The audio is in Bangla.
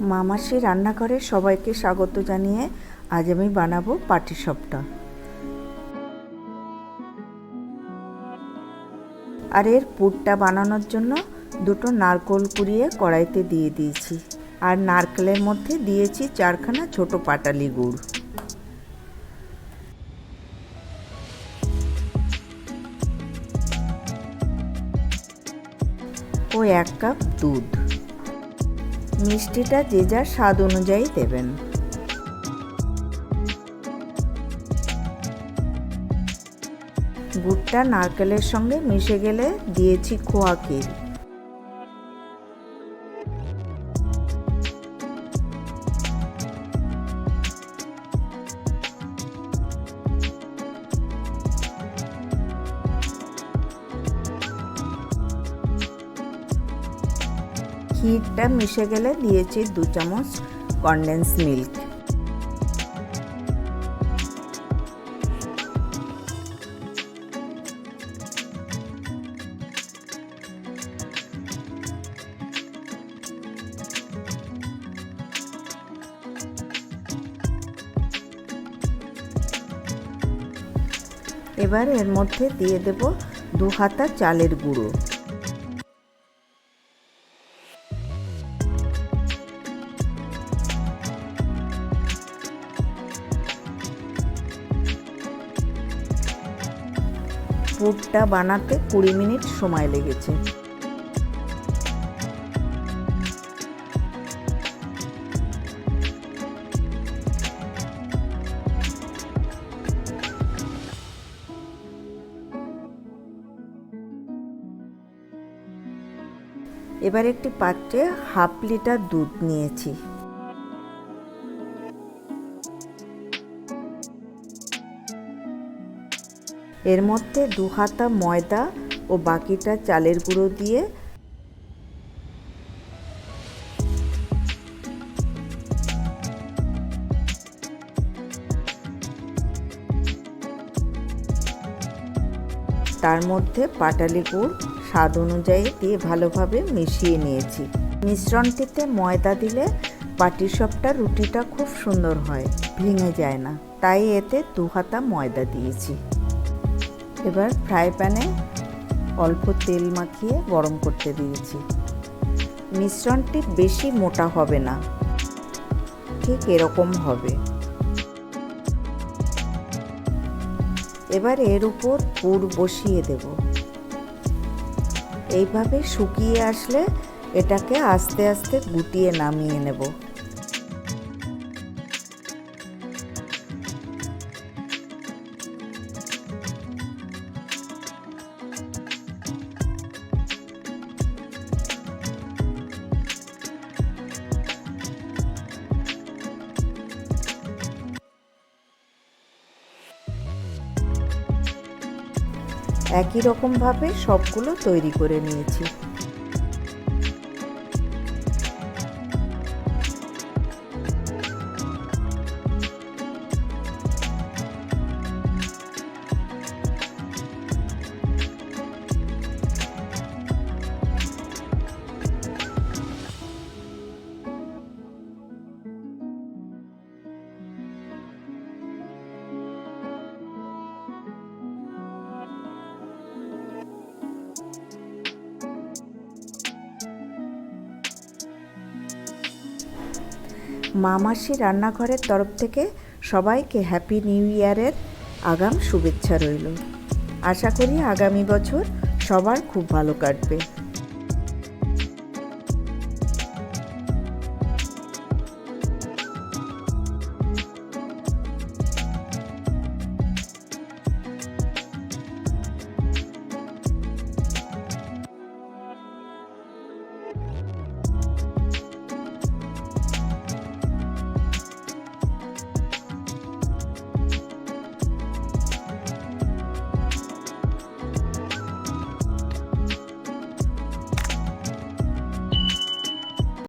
মামাসি রান্নাঘরে সবাইকে স্বাগত জানিয়ে আজ আমি বানাবো পাটি পাটিসাপটা আর এর পুরটা বানানোর জন্য দুটো নারকোল কুড়িয়ে কড়াইতে দিয়ে দিয়েছি। আর নারকেলের মধ্যে দিয়েছি চারখানা ছোট পাটালি গুড়। ও এক কাপ দুধ। মিষ্টিটা যে যার স্বাদ অনুযায়ী দেবেন। গুড়টা নারকেলের সঙ্গে মিশে গেলে দিয়েছি খোয়া ক্ষীর ক্ষীরটা মিশে গেলে দিয়েছি দু চামচ কনডেন্স মিল্ক এবার এর মধ্যে দিয়ে দেব দু হাতা চালের গুঁড়ো। পুরটা বানাতে কুড়ি মিনিট সময় লেগেছে। এবার একটি পাত্রে হাফ লিটার দুধ নিয়েছি। এর মধ্যে দু হাতা ময়দা ও বাকিটা চালের গুঁড়ো দিয়ে তার মধ্যে পাটালি গুড় স্বাদ অনুযায়ী দিয়ে ভালোভাবে মিশিয়ে নিয়েছি। মিশ্রণটিতে ময়দা দিলে পাটিসাপটা রুটিটা খুব সুন্দর হয়, ভেঙে যায় না। তাই এতে দু হাতা ময়দা দিয়েছি। এবার ফ্রাই প্যানে অল্প তেল মাখিয়ে গরম করতে দিয়েছি। মিশ্রণটি বেশি মোটা হবে না। ঠিক এরকম হবে। এবার এর উপর পুর বসিয়ে দেব। এইভাবে শুকিয়ে আসলে এটাকে আস্তে আস্তে গুটিয়ে নামিয়ে নেব। একই রকমভাবে সবগুলো তৈরি করে নিয়েছি। মামাসি রান্নাঘরের তরফ থেকে সবাইকে হ্যাপি নিউ ইয়ারের আগাম শুভেচ্ছা রইল। আশা করি আগামী বছর সবার খুব ভালো কাটবে।